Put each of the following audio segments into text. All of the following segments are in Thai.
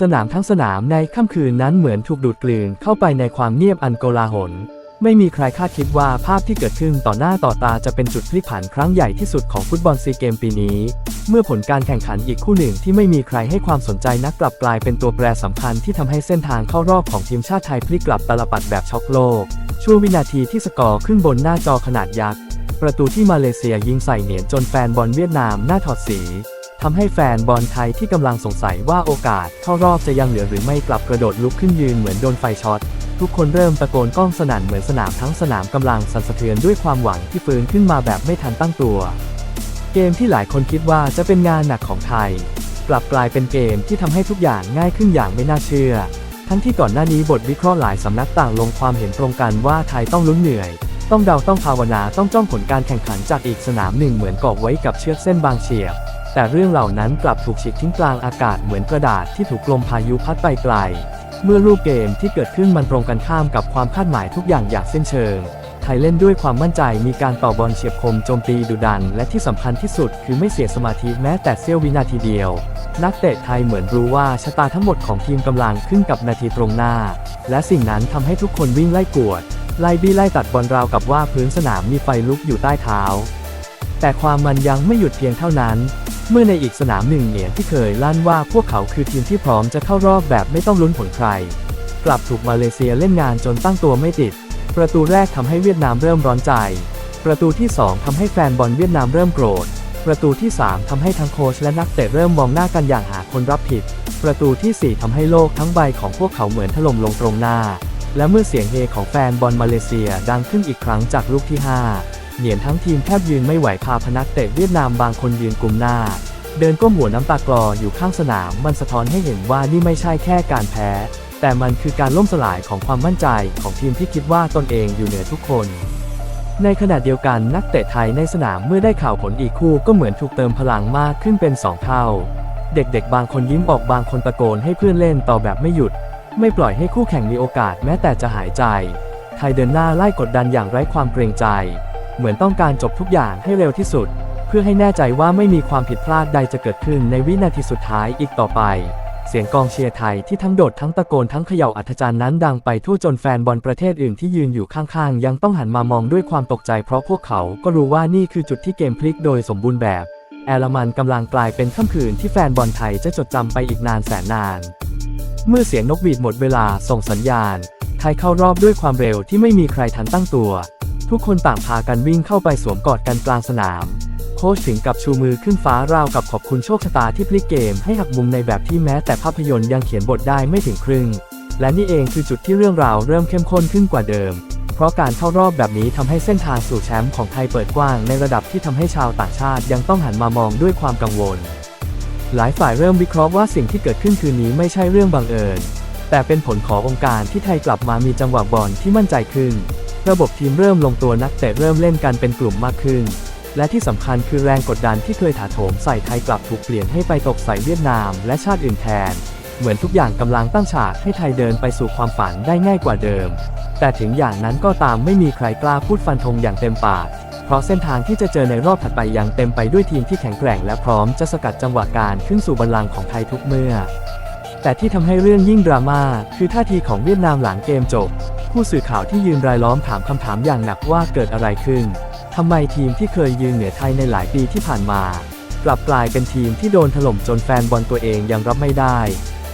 สนามทั้งสนามในค่ำคืนนั้นเหมือนถูกดูดกลืนเข้าไปในความเงียบอันโกลาหล ไม่มีใครคาดคิดว่าภาพที่เกิดขึ้นต่อหน้าต่อตาจะเป็นจุดพลิกผันครั้งใหญ่ที่สุดของฟุตบอลซีเกมปีนี้ เมื่อผลการแข่งขันอีกคู่หนึ่งที่ไม่มีใครให้ความสนใจนักกลับกลายเป็นตัวแปรสำคัญที่ทำให้เส้นทางเข้ารอบของทีมชาติไทยพลิกกลับตลปัดแบบช็อกโลก ช่วงวินาทีที่สกอร์ขึ้นบนหน้าจอขนาดยักษ์ประตูที่มาเลเซียยิงใส่เหนียนจนแฟนบอลเวียดนามหน้าถอดสี ทำให้แฟนบอลไทยที่กำลังสงสัยว่าโอกาสเข้ารอบจะยังเหลือหรือไม่กลับกระโดดลุกขึ้นยืนเหมือนโดนไฟช็อต ทุกคนเริ่มตะโกนก้องสนั่นเหมือนสนามทั้งสนามกำลังสั่นสะเทือนด้วยความหวังที่ฟื้นขึ้นมาแบบไม่ทันตั้งตัว เกมที่หลายคนคิดว่าจะเป็นงานหนักของไทย กลับกลายเป็นเกมที่ทำให้ทุกอย่างง่ายขึ้นอย่างไม่น่าเชื่อ ทั้งที่ก่อนหน้านี้บทวิเคราะห์หลายสำนักต่างลงความเห็นตรงกันว่าไทยต้องลุ้นเหนื่อย ต้องเดาต้องภาวนาต้องจ้องผลการแข่งขันจากอีกสนามหนึ่งเหมือนกอบไว้กับเชือกเส้นบางเฉียบ แต่เรื่องเหล่านั้นกลับถูกฉีกทิ้งกลางอากาศเหมือนกระดาษที่ถูกลมพายุพัดไปไกล เมื่อรูปเกมที่เกิดขึ้นมันตรงกันข้ามกับความคาดหมายทุกอย่างอย่างเส้นเชิงไทยเล่นด้วยความมั่นใจมีการต่อบอลเฉียบคมโจมตีดุดัน และที่สำคัญที่สุดคือไม่เสียสมาธิแม้แต่เสี้ยววินาทีเดียว นักเตะไทยเหมือนรู้ว่าชะตาทั้งหมดของทีมกำลังขึ้นกับนาทีตรงหน้า และสิ่งนั้นทำให้ทุกคนวิ่งไล่กวดไล่บี้ไล่ตัดบอลราวกับว่าพื้นสนามมีไฟลุกอยู่ใต้เท้า แต่ความมันยังไม่หยุดเพียงเท่านั้น เมื่อในอีกสนามหนึ่งเหนียนที่เคยลั่นว่าพวกเขาคือทีมที่พร้อมจะเข้ารอบแบบไม่ต้องลุ้นผลใคร กลับถูกมาเลเซียเล่นงานจนตั้งตัวไม่ติด ประตูแรกทำให้เวียดนามเริ่มร้อนใจ ประตูที่ 2ทำให้แฟนบอลเวียดนามเริ่มโกรธ ประตูที่ 3ทำให้ทั้งโค้ชและนักเตะเริ่มมองหน้ากันอย่างหาคนรับผิด ประตูที่ 4ทำให้โลกทั้งใบของพวกเขาเหมือนถล่มลงตรงหน้า และเมื่อเสียงเฮของแฟนบอลมาเลเซียดังขึ้นอีกครั้งจากลูกที่ 5 เหนียนทั้งทีมแทบยืนไม่ไหวพาพนักเตะเวียดนามบางคนยืนกลุ่มหน้า เดินก้มหัวน้ำตากลออยู่ข้างสนามมันสะท้อนให้เห็นว่านี่ไม่ใช่แค่การแพ้ แต่มันคือการล่มสลายของความมั่นใจของทีมที่คิดว่าตนเองอยู่เหนือทุกคน ในขณะเดียวกันนักเตะไทยในสนามเมื่อได้ข่าวผลอีกคู่ก็เหมือนถูกเติมพลังมากขึ้นเป็นสองเท่า เด็กๆ บางคนยิ้มออกบางคนตะโกนให้เพื่อนเล่นต่อแบบไม่หยุด ไม่ปล่อยให้คู่แข่งมีโอกาสแม้แต่จะหายใจ ไทยเดินหน้าไล่กดดันอย่างไร้ความเกรงใจ เหมือนต้องการจบทุกอย่างให้เร็วที่สุด เพื่อให้แน่ใจว่าไม่มีความผิดพลาดใดจะเกิดขึ้นในวินาทีสุดท้ายอีกต่อไป เสียงกองเชียร์ไทยที่ทั้งโดดทั้งตะโกนทั้งเขย่าอัธจันทร์นั้นดังไปทั่วจนแฟนบอลประเทศอื่นที่ยืนอยู่ข้างๆ ยังต้องหันมามองด้วยความตกใจเพราะพวกเขาก็รู้ว่านี่คือจุดที่เกมพลิกโดยสมบูรณ์แบบ แอลมันกำลังกลายเป็นค่ำคืนที่แฟนบอลไทยจะจดจำไปอีกนานแสนนานเมื่อเสียงนกหวีดหมดเวลาส่งสัญญาณ ไทยเข้ารอบด้วยความเร็วที่ไม่มีใครทันตั้งตัว ทุกคนต่างพากันวิ่งเข้าไปสวมกอดกันกลางสนาม โค้ชถึงกับชูมือขึ้นฟ้าราวกับขอบคุณโชคชะตาที่พลิกเกมให้หักมุมในแบบที่แม้แต่ภาพยนตร์ยังเขียนบทได้ไม่ถึงครึ่ง และนี่เองคือจุดที่เรื่องราวเริ่มเข้มข้นขึ้นกว่าเดิม เพราะการเข้ารอบแบบนี้ทำให้เส้นทางสู่แชมป์ของไทยเปิดกว้างในระดับที่ทำให้ชาวต่างชาติยังต้องหันมามองด้วยความกังวล หลายฝ่ายเริ่มวิเคราะห์ว่าสิ่งที่เกิดขึ้นคืนนี้ไม่ใช่เรื่องบังเอิญ แต่เป็นผลขององค์การที่ไทยกลับมามีจังหวะบอลที่มั่นใจขึ้น ระบบทีมเริ่มลงตัวนักเตะเริ่มเล่นกันเป็นกลุ่มมากขึ้น และที่สำคัญคือแรงกดดันที่เคยถาโถมใส่ไทยกลับถูกเปลี่ยนให้ไปตกใส่เวียดนาม และชาติอื่นแทน เหมือนทุกอย่างกำลังตั้งฉากให้ไทยเดินไปสู่ความฝันได้ง่ายกว่าเดิม แต่ถึงอย่างนั้นก็ตามไม่มีใครกล้าพูดฟันธงอย่างเต็มปากเพราะเส้นทางที่จะเจอในรอบถัดไปยังเต็มไปด้วยทีมที่แข็งแกร่งและพร้อมจะสกัดจังหวะการขึ้นสู่บัลลังก์ของไทยทุกเมื่อ แต่ที่ทำให้เรื่องยิ่งดราม่าคือท่าทีของเวียดนามหลังเกมจบ ผู้สื่อข่าวที่ยืนรายล้อมถามคำถามอย่างหนักว่าเกิดอะไรขึ้น ทำไมทีมที่เคยยืนเหนือไทยในหลายปีที่ผ่านมา กลับกลายเป็นทีมที่โดนถล่มจนแฟนบอลตัวเองยังรับไม่ได้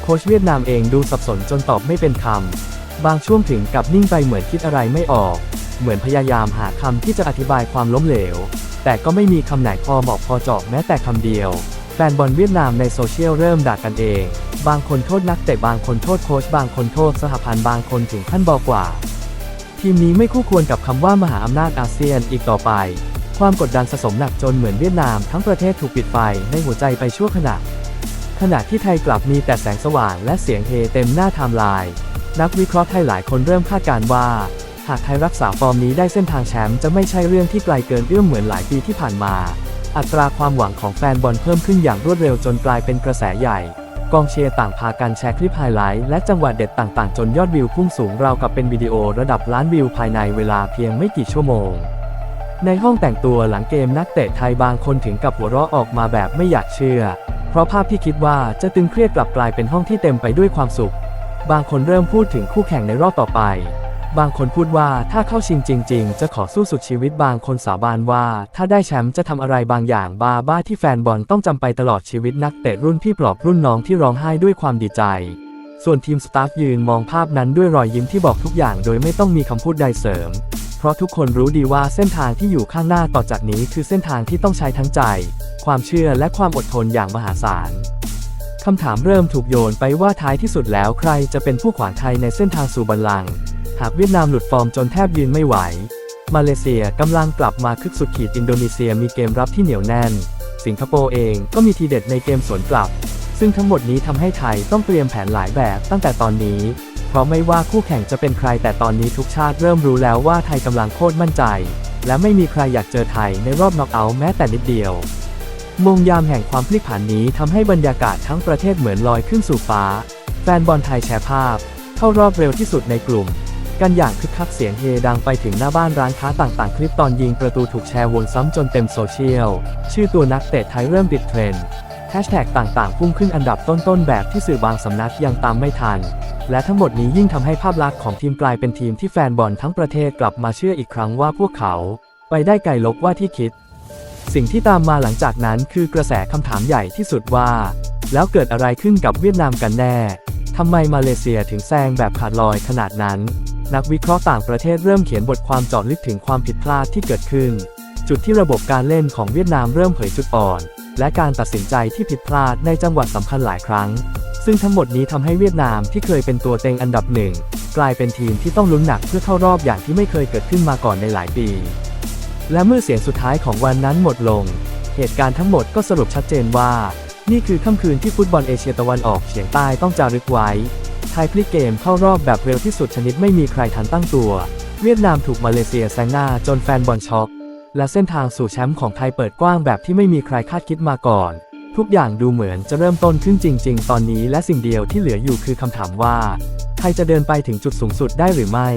โค้ชเวียดนามเองดูสับสนจนตอบไม่เป็นคำ บางช่วงถึงกับนิ่งไปเหมือนคิดอะไรไม่ออก เหมือนพยายามหาคำที่จะอธิบายความล้มเหลว แต่ก็ไม่มีคำไหนพอเหมาะพอเจาะแม้แต่คำเดียว แฟนบอลเวียดนามในโซเชียลเริ่มด่ากันเอง บางคนโทษนักเตะบางคนโทษโค้ชบางคนโทษสหพันธ์บางคนถึงขั้นบอกว่า ทีมนี้ไม่คู่ควรกับคำว่ามหาอำนาจอาเซียนอีกต่อไป ความกดดันสะสมหนักจนเหมือนเวียดนามทั้งประเทศถูกปิดไฟในหัวใจไปชั่วขณะ ขณะที่ไทยกลับมีแต่แสงสว่างและเสียงเฮเต็มหน้าไทม์ไลน์นักวิเคราะห์ไทยหลายคนเริ่มคาดการณ์ว่า หากไทยรักษาฟอร์มนี้ได้เส้นทางแชมป์จะไม่ใช่เรื่องที่ไกลเกินเอื้อมเหมือนหลายปีที่ผ่านมา อัตราความหวังของแฟนบอลเพิ่มขึ้นอย่างรวดเร็วจนกลายเป็นกระแสใหญ่ กองเชียร์ต่างพากันแชร์คลิปไฮไลท์และจังหวะเด็ดต่างๆ จนยอดวิวพุ่งสูงราวกับเป็นวิดีโอระดับล้านวิวภายในเวลาเพียงไม่กี่ชั่วโมง ในห้องแต่งตัวหลังเกมนักเตะไทยบางคนถึงกับหัวเราะออกมาแบบไม่อยากเชื่อ เพราะภาพที่คิดว่าจะตึงเครียดกลับกลายเป็นห้องที่เต็มไปด้วยความสุข บางคนเริ่มพูดถึงคู่แข่งในรอบต่อไป บางคนพูดว่าถ้าเข้าชิงจริง ๆ จะขอสู้สุดชีวิตบางคนสาบานว่า ถ้าได้แชมป์จะทำอะไรบางอย่างบาบ้าที่แฟนบอลต้องจำไปตลอดชีวิตนักเตะรุ่นพี่ปลอบรุ่นน้องที่ร้องไห้ด้วยความดีใจ ส่วนทีมสตาฟยืนมองภาพนั้นด้วยรอยยิ้มที่บอกทุกอย่างโดยไม่ต้องมีคำพูดใดเสริม เพราะทุกคนรู้ดีว่าเส้นทางที่อยู่ข้างหน้าต่อจากนี้คือเส้นทางที่ต้องใช้ทั้งใจ ความเชื่อและความอดทนอย่างมหาศาลคำถามเริ่มถูกโยนไปว่าท้ายที่สุดแล้วใครจะเป็นผู้ขวางไทยในเส้นทางสู่บัลลังก์ หากเวียดนามหลุดฟอร์มจนแทบยืนไม่ไหว มาเลเซียกำลังกลับมาคึกสุดขีดอินโดนีเซียมีเกมรับที่เหนียวแน่น สิงคโปร์เองก็มีทีเด็ดในเกมสวนกลับ ซึ่งทั้งหมดนี้ทำให้ไทยต้องเตรียมแผนหลายแบบตั้งแต่ตอนนี้ เพราะไม่ว่าคู่แข่งจะเป็นใครแต่ตอนนี้ทุกชาติเริ่มรู้แล้วว่าไทยกำลังโคตรมั่นใจ และไม่มีใครอยากเจอไทยในรอบน็อกเอาท์แม้แต่นิดเดียวมงยามแห่งความพลิกผันนี้ทำให้บรรยากาศทั้งประเทศเหมือนลอยขึ้นสู่ฟ้า แฟนบอลไทยแชร์ภาพ เข้ารอบเร็วที่สุดในกลุ่ม กันอย่างคึกคักเสียงเฮดังไปถึงหน้าบ้านร้านค้าต่างๆ คลิปตอนยิงประตูถูกแชร์วนซ้ำจนเต็มโซเชียล ชื่อตัวนักเตะไทยเริ่มติดเทรนด์แฮชแท็กต่างๆ พุ่งขึ้นอันดับต้นๆ แบบที่สื่อบางสำนักยังตามไม่ทัน และทั้งหมดนี้ยิ่งทำให้ภาพลักษณ์ของทีมกลายเป็นทีมที่แฟนบอลทั้งประเทศกลับมาเชื่ออีกครั้งว่าพวกเขา ไปได้ไกลลบว่าที่คิด สิ่งที่ตามมาหลังจากนั้นคือกระแสคำถามใหญ่ที่สุดว่า แล้วเกิดอะไรขึ้นกับเวียดนามกันแน่ทำไมมาเลเซียถึงแซงแบบขาดลอยขนาดนั้น นักวิเคราะห์ต่างประเทศเริ่มเขียนบทความเจาะลึกถึงความผิดพลาดที่เกิดขึ้น จุดที่ระบบการเล่นของเวียดนามเริ่มเผยจุดอ่อน และการตัดสินใจที่ผิดพลาดในจังหวัดสำคัญหลายครั้ง ซึ่งทั้งหมดนี้ทำให้เวียดนามที่เคยเป็นตัวเต็งอันดับหนึ่งกลายเป็นทีมที่ต้องลุ้นหนักเพื่อเข้ารอบอย่างที่ไม่เคยเกิดขึ้นมาก่อนในหลายปี และเมื่อเสียงสุดท้ายของวันนั้นหมดลง เหตุการณ์ทั้งหมดก็สรุปชัดเจนว่า นี่คือค่ำคืนที่ฟุตบอลเอเชียตะวันออกเฉียงใต้ต้องจารึกไว้ ไทยพลิกเกมเข้ารอบแบบเร็วที่สุดชนิดไม่มีใครทันตั้งตัว เวียดนามถูกมาเลเซียแซงหน้าจนแฟนบอลช็อก และเส้นทางสู่แชมป์ของไทยเปิดกว้างแบบที่ไม่มีใครคาดคิดมาก่อน ทุกอย่างดูเหมือนจะเริ่มต้นขึ้นจริง ๆ ตอนนี้และสิ่งเดียวที่เหลืออยู่คือคำถามว่า ไทยจะเดินไปถึงจุดสูงสุดได้หรือไม่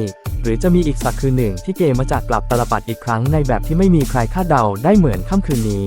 หรือจะมีอีกสักคืนหนึ่งที่เกมมาจากกลับตลปัดอีกครั้งในแบบที่ไม่มีใครคาดเดาได้เหมือนค่ำคืนนี้